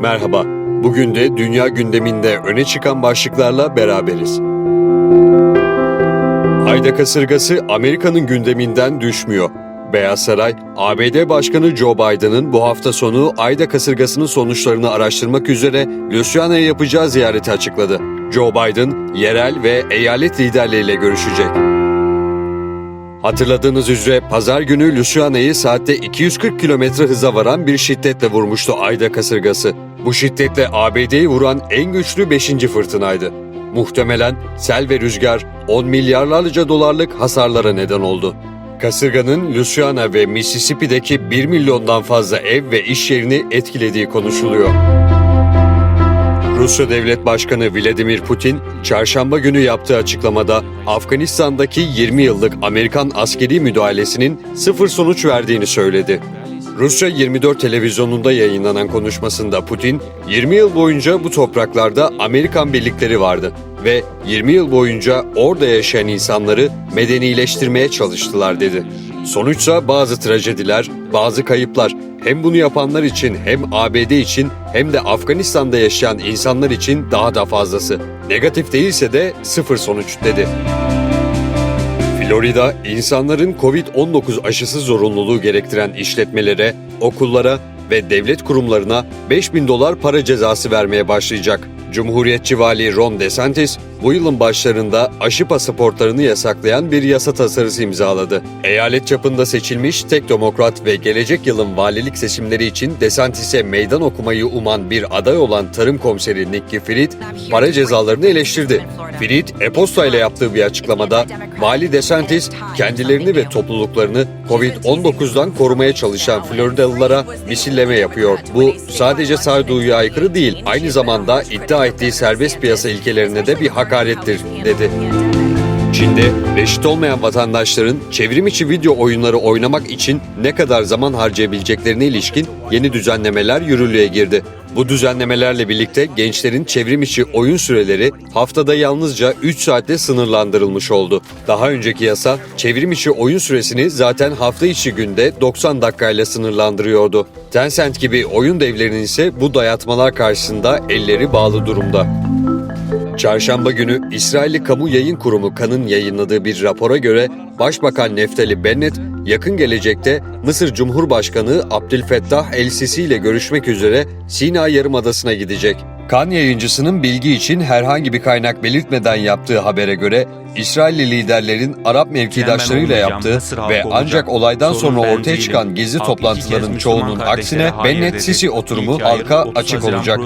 Merhaba, bugün de dünya gündeminde öne çıkan başlıklarla beraberiz. Ayda kasırgası Amerika'nın gündeminden düşmüyor. Beyaz Saray, ABD Başkanı Joe Biden'ın bu hafta sonu Ayda kasırgasının sonuçlarını araştırmak üzere Louisiana'ya yapacağı ziyareti açıkladı. Joe Biden, yerel ve eyalet liderleriyle görüşecek. Hatırladığınız üzere pazar günü Louisiana'yı saatte 240 km hıza varan bir şiddetle vurmuştu Ayda kasırgası. Bu şiddetle ABD'yi vuran en güçlü 5. fırtınaydı. Muhtemelen sel ve rüzgar 10 milyarlarca dolarlık hasarlara neden oldu. Kasırganın Louisiana ve Mississippi'deki 1 milyondan fazla ev ve iş yerini etkilediği konuşuluyor. Rusya Devlet Başkanı Vladimir Putin, çarşamba günü yaptığı açıklamada Afganistan'daki 20 yıllık Amerikan askeri müdahalesinin sıfır sonuç verdiğini söyledi. Rusya 24 televizyonunda yayınlanan konuşmasında Putin, 20 yıl boyunca bu topraklarda Amerikan birlikleri vardı ve 20 yıl boyunca orada yaşayan insanları medenileştirmeye çalıştılar dedi. Sonuçsa bazı trajediler, bazı kayıplar hem bunu yapanlar için hem ABD için hem de Afganistan'da yaşayan insanlar için daha da fazlası. Negatif değilse de sıfır sonuç dedi. Florida, insanların Covid-19 aşısı zorunluluğu gerektiren işletmelere, okullara ve devlet kurumlarına 5000 dolar para cezası vermeye başlayacak. Cumhuriyetçi Vali Ron DeSantis, bu yılın başlarında aşı pasaportlarını yasaklayan bir yasa tasarısı imzaladı. Eyalet çapında seçilmiş tek demokrat ve gelecek yılın valilik seçimleri için DeSantis'e meydan okumayı uman bir aday olan tarım komiseri Nikki Fried, para cezalarını eleştirdi. Fried, e-posta ile yaptığı bir açıklamada, Vali DeSantis, kendilerini ve topluluklarını Covid-19'dan korumaya çalışan Floridalılara misilleme yapıyor. Bu sadece sağduyuya aykırı değil, aynı zamanda iddia ettiği serbest piyasa ilkelerine de bir hakarettir, dedi. Çin'de reşit olmayan vatandaşların çevrim içi video oyunları oynamak için ne kadar zaman harcayabileceklerine ilişkin yeni düzenlemeler yürürlüğe girdi. Bu düzenlemelerle birlikte gençlerin çevrim içi oyun süreleri haftada yalnızca 3 saatte sınırlandırılmış oldu. Daha önceki yasa çevrim içi oyun süresini zaten hafta içi günde 90 dakikayla sınırlandırıyordu. Tencent gibi oyun devlerinin ise bu dayatmalar karşısında elleri bağlı durumda. Çarşamba günü İsrailli Kamu Yayın Kurumu Kan'ın yayınladığı bir rapora göre Başbakan Neftali Bennett yakın gelecekte Mısır Cumhurbaşkanı Abdülfettah El-Sisi ile görüşmek üzere Sina Yarımadası'na gidecek. Kan yayıncısının bilgi için herhangi bir kaynak belirtmeden yaptığı habere göre İsrailli liderlerin Arap mevkidaşlarıyla yaptığı ve ancak olaydan sonra ortaya çıkan gizli toplantıların çoğunun aksine Bennett-Sisi oturumu halka açık olacak.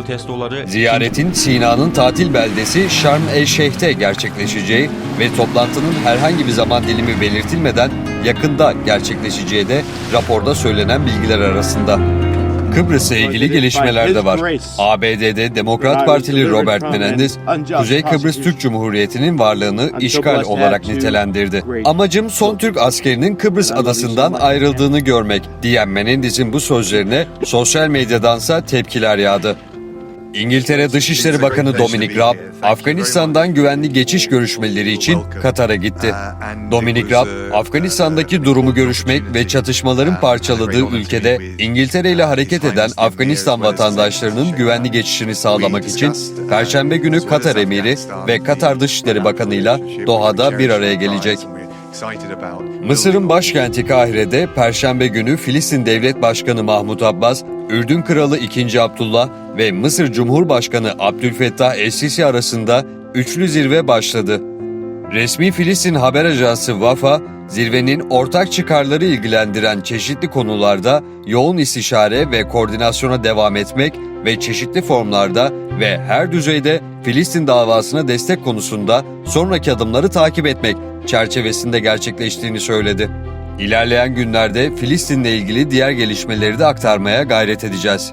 Ziyaretin Sina'nın tatil beldesi Şarm el Şeyh'te gerçekleşeceği ve toplantının herhangi bir zaman dilimi belirtilmeden yakında gerçekleşeceği de raporda söylenen bilgiler arasında. Kıbrıs'la ilgili gelişmeler de var. ABD'de Demokrat Partili Robert Menendez, Kuzey Kıbrıs Türk Cumhuriyeti'nin varlığını işgal olarak nitelendirdi. Amacım son Türk askerinin Kıbrıs adasından ayrıldığını görmek diyen Menendez'in bu sözlerine sosyal medyadansa tepkiler yağdı. İngiltere Dışişleri Bakanı Dominic Raab, Afganistan'dan güvenli geçiş görüşmeleri için Katar'a gitti. Dominic Raab, Afganistan'daki durumu görüşmek ve çatışmaların parçaladığı ülkede İngiltere ile hareket eden Afganistan vatandaşlarının güvenli geçişini sağlamak için Perşembe günü Katar Emiri ve Katar Dışişleri Bakanı ile Doha'da bir araya gelecek. Mısır'ın başkenti Kahire'de Perşembe günü Filistin Devlet Başkanı Mahmut Abbas, Ürdün Kralı II. Abdullah ve Mısır Cumhurbaşkanı Abdülfettah Es-Sisi arasında üçlü zirve başladı. Resmi Filistin haber ajansı Vafa, zirvenin ortak çıkarları ilgilendiren çeşitli konularda yoğun istişare ve koordinasyona devam etmek ve çeşitli formlarda ve her düzeyde Filistin davasına destek konusunda sonraki adımları takip etmek çerçevesinde gerçekleştiğini söyledi. İlerleyen günlerde Filistin'le ilgili diğer gelişmeleri de aktarmaya gayret edeceğiz.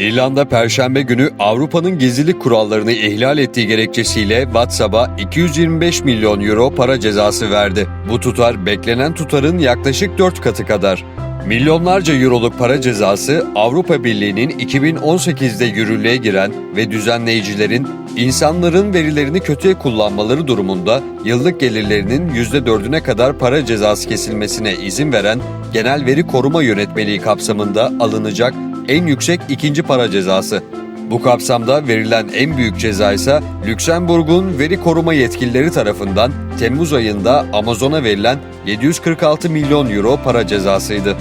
İrlanda Perşembe günü Avrupa'nın gizlilik kurallarını ihlal ettiği gerekçesiyle WhatsApp'a 225 milyon euro para cezası verdi. Bu tutar beklenen tutarın yaklaşık 4 katı kadar. Milyonlarca euroluk para cezası Avrupa Birliği'nin 2018'de yürürlüğe giren ve düzenleyicilerin insanların verilerini kötüye kullanmaları durumunda yıllık gelirlerinin %4'üne kadar para cezası kesilmesine izin veren Genel Veri Koruma Yönetmeliği kapsamında alınacak en yüksek ikinci para cezası. Bu kapsamda verilen en büyük ceza ise Lüksemburg'un veri koruma yetkilileri tarafından Temmuz ayında Amazon'a verilen 746 milyon euro para cezasıydı.